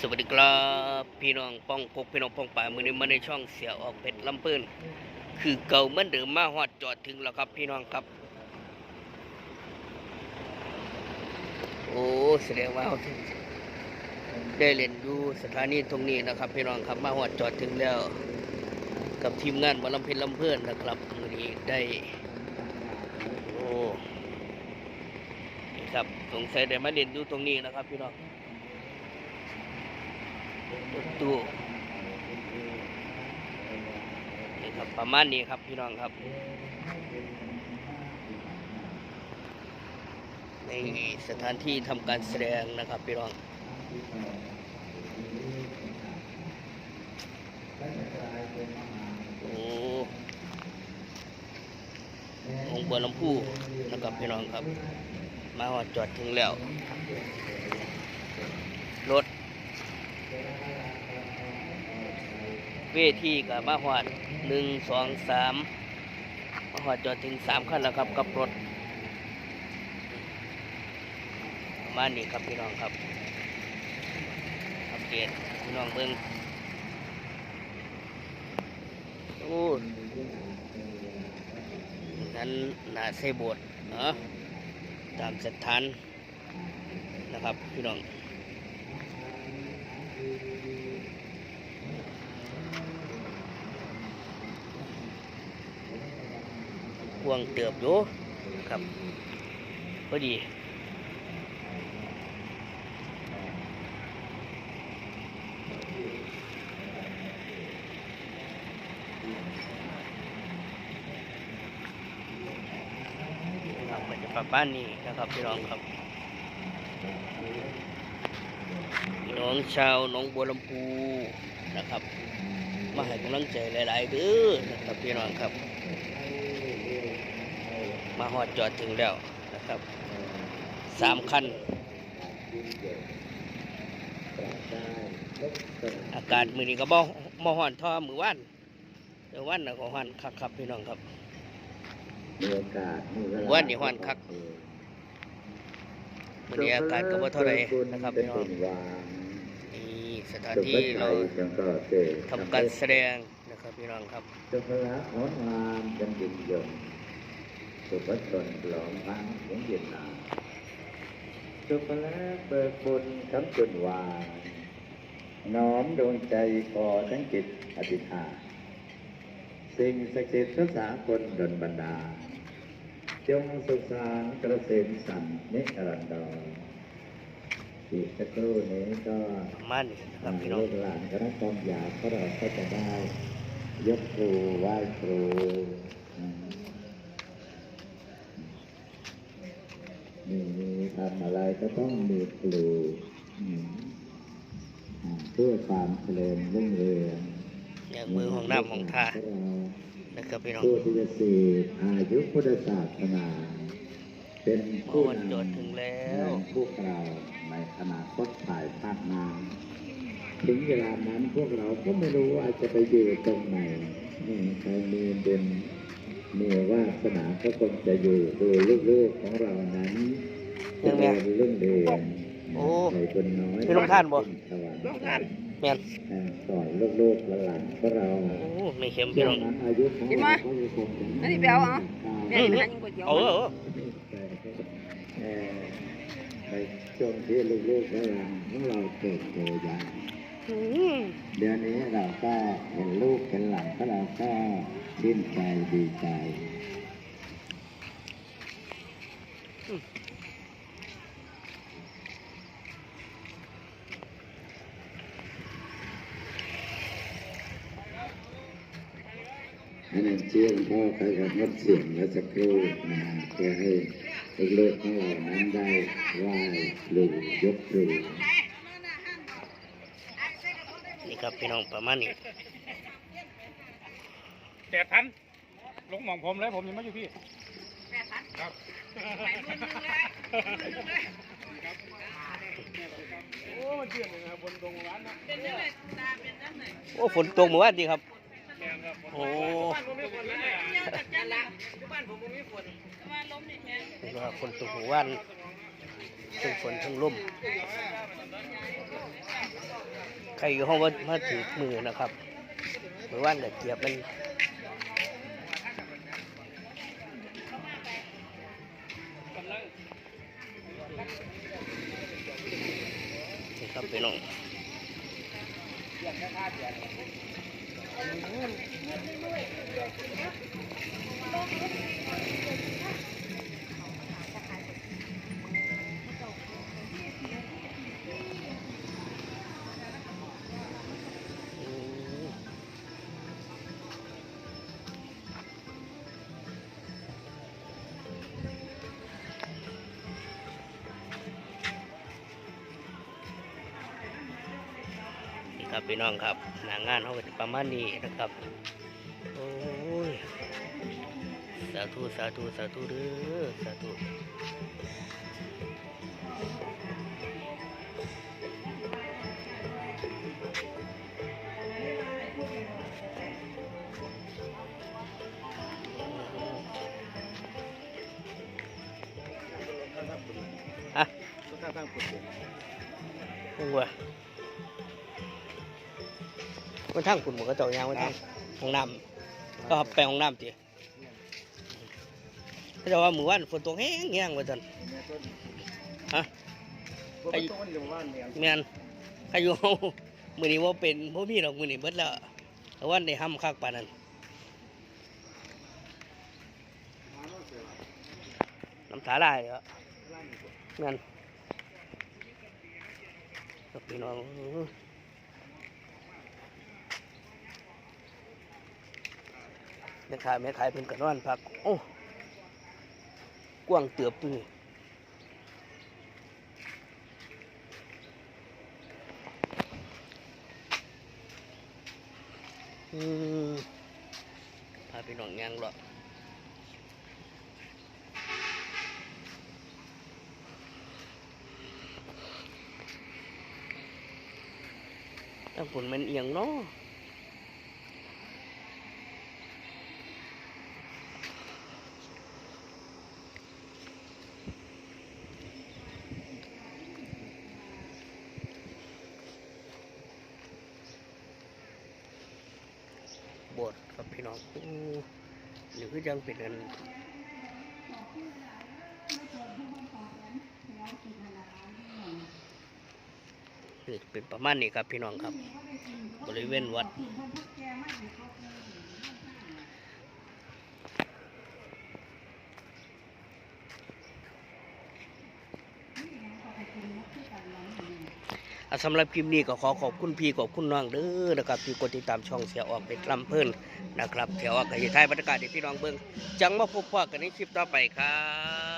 สวัสดีครับพี่น้องป้องกกพี่น้องป้องป่ามือนี้มาในช่องเสียออกเป็ดลำปืนคือเก่าเมือนเดิมมาฮอดจอดถึงแล้วครับ พี่น้องครับ โอ้แสดงว่าได้เล่นอยู่สถานีตรงนี้นะครับ พี่น้องครับมาฮอดจอดถึงแล้ว กับทีมงานมอลำเพลินลำเพื่อนนะครับมือนี้ได้โอ้ครับสงสัยได้มาเล่นอยู่ตรงนี้นะครับ พี่น้อง ตู้นี่ครับประมาณนี้ครับพี่น้องครับในสถานที่ทำการแสดงนะครับพี่น้องโอ้องค์บัวลำพูนะครับพี่น้องครับ มาหอดจอดถึงแล้ว รถ เวทีกับมาหอดหนึ่งสองสามมาหอดจอดถึงสามขั้นแล้วครับกับรถมานี้ครับพี่น้องครับอัปเดตพี่น้องเบิ้งโอ้นั้นหนาเซบดเนาะตามสถานนะครับพี่น้อง พวงเติบอยู่ครับพอดีครับมันจะประมาณนี้นะครับพี่น้องครับพี่น้องชาวหนองบัวลำพูนะครับ มาให้กำลังใจหลาย ๆเด้อนะครับพี่น้องครับ มาหอดจอดถึงแล้วนะครับสามคัน อากาศมือนี้ก็บ่บ่ฮ้อนเท่อมือวันเดี๋ยววันน่ะก็ฮ้อนคักครับพี่น้องครับมีโอกาสมีเวลาวันนี้ฮ้อนคักมือนี้อากาศก็บ่เท่าไหร่นะครับพี่น้องเป็นวางนี่สถานที่เรายังก็เจอทำการแสดงนะครับพี่น้องครับ สุภลักษณ์งดงามจำดินยงสุภชนหลอมพังเสียงเย็นนาสุภลักษณ์เบิกบุญคำจุนวางน้อมดวงใจขอทั้งจิตอธิษฐานสิ่งศักดิ์สิทธิ์พระสากลดลบันดาลจงสุขสารกระเสมสันนิรันดรอีกสักครู่นี้ก็ประมาณนี้นะครับพี่น้องลูกหลานคณะกรรมยาของเราก็จะได้ยกครูไหว้ครู มมีทำอะไรก็ต้องมีครูอืมอ่าเพื่อความเจริญรุ่งเรืองเนี่ยมือของน้ำของท่าของเรานะครับพี่น้องผู้ที่จะสืบอายุพุทธศาสนา เป็นหอผู้ดนำจอดถึงแล้วในพวกเราในอนาคตภายภาคหน้าถึงเวลานั้นพวกเราก็ไม่รู้ว่าจะไปอยู่ตรงไหนนี่ใครมีเป็น มีวาสนาก็คงจะอยู่ดูลูกๆของเรานั้นยัจะงไงเดินเรื่องเดินโอ้ใครคนน้อยพี่ลงท่านบ่สวรรค์แม่นอ่าสอนลูกๆหลานๆของเราโอ้ไม่เค็มพี่น้องอายุของกินไหมเราก็จะคงจะอันนี้ไปเอาเหรอแม่ไปหากินก๋วยเตี๋ยวเออเออเอ่อในช่วงที่ลูกๆและหลานของเราเติบโตอย่างอืมเดี๋ยวนี้เราก็เห็นลูกเห็นหลานของเราก็ ชื่นใจดีใจอันนั้นเชื่อหลวงพ่อใครกับงดเสียงและสักครู่นะเพื่อให้เลูกๆของเรานั้นได้ไหว้ครูยกครูนี่ครับพี่น้องประมาณนี้ แปดพันลงหมองผมเลยผมยังไม่อยู่พี่ครับโอ้มันเชื่อเลยนะครับบนตรงร้านนะโอ้ฝนตกเมื่อวานดีครับแม่นครับโอ้บ้านผมไม่ฝนแล้วเนี่ยบ้านผมไม่มีฝนมาล้มนี่แฮงนี่ก็ฝนตกเมื่อวานทั้งฝนทั้งลมใครอยู่ห้องว่ามาถือมือนะครับเมื่อวานกับเกียบมัน ครับพี่น้อง ครับพี่น้องครับหนางานเขาก็จะประมาณนี้นะครับโอ้ยสาธุสาธุสาธุเด้อสาธุฮะมึงวะ มันทั้งคุณหมกระเจอกยางมันทั้งห้องน้ำก็เอาไปห้องน้ำจีเขาจะว่ามือวันฝนตกแห้งแห้งว่าจันฮะใครอยู่แม่นใครอยู่มือนี้ว่าเป็นพ่มีดอกมือนี้เบิดแล้วแต่ว่าในห้ำคักปานนั้นน้ำตาได้เหรอนั่นกับพี่น้อง ม่ขายแม่ขายเป็นกระนอนพัก โอ้กว้างเตือบตัวนี่พาพี่น้องางหรอกถ้าฝนมันเอียงเนาะบทครับพี่ น้องหรือคือยังเป็นอันนี่เป็นประมาณนี้ครับพี่น้องครับ บริเวณวัดสำหรับคลิปนี้ก็ขอขอบคุณพี่ขอบคุณน้องเด้อนะครับที่กดติดตามช่องเสียออกเป็นลำเพิ่น นะครับเสียออกกับท้ายบรรยากาศให้พี่น้องเบิ่งจังมาพบพ่อกันในคลิปต่อไปครับ